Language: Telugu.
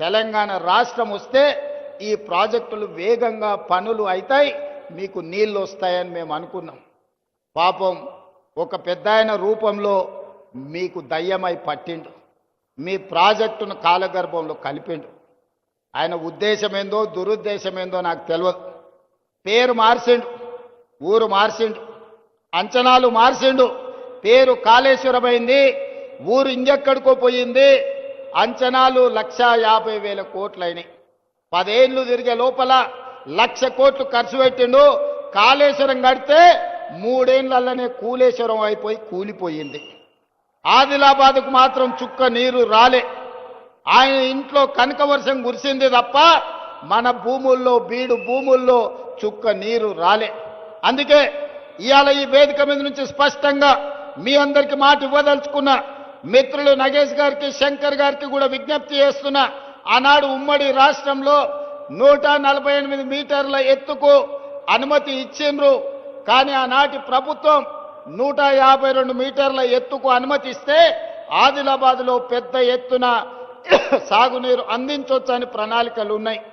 తెలంగాణ రాష్ట్రం వస్తే ఈ ప్రాజెక్టులు వేగంగా పనులు అవుతాయి మీకు నీళ్ళు వస్తాయని మేము అనుకున్నాం. పాపం ఒక పెద్ద రూపంలో మీకు దయ్యమై పట్టిండు. మీ ప్రాజెక్టును కాలగర్భంలో కలిపిండు. ఆయన ఉద్దేశం ఏందో దురుద్దేశం ఏందో నాకు తెలియదు పేరు మార్చిండు ఊరు మార్చిండు అంచనాలు మార్చిండు పేరు కాళేశ్వరమైంది ఊరు ఇంకెక్కడికో పోయింది. అంచనాలు లక్ష యాభై వేల కోట్లయినాయి పదేళ్ళు తిరిగే లోపల లక్ష కోట్లు ఖర్చు పెట్టిండు. కాళేశ్వరం కడితే మూడేళ్ళలోనే కూలేశ్వరం అయిపోయి కూలిపోయింది. ఆదిలాబాద్కు మాత్రం చుక్క నీరు రాలే. ఆయన ఇంట్లో కనక వర్షం కురిసింది తప్ప మన భూముల్లో బీడు భూముల్లో చుక్క నీరు రాలే. అందుకే ఇవాళ ఈ వేదిక మీద నుంచి స్పష్టంగా మీ అందరికీ మాట ఇవ్వదలుచుకున్న. మిత్రులు నగేష్ గారికి శంకర్ గారికి కూడా విజ్ఞప్తి చేస్తున్నా ఆనాడు ఉమ్మడి రాష్ట్రంలో నూట నలభై ఎనిమిది మీటర్ల ఎత్తుకు అనుమతి ఇచ్చిండ్రు. కానీ ఆనాటి ప్రభుత్వం నూట యాభై రెండు మీటర్ల ఎత్తుకు అనుమతిస్తే ఆదిలాబాద్లో పెద్ద ఎత్తున సాగునీరు అందించవచ్చని ప్రణాళికలు ఉన్నాయి.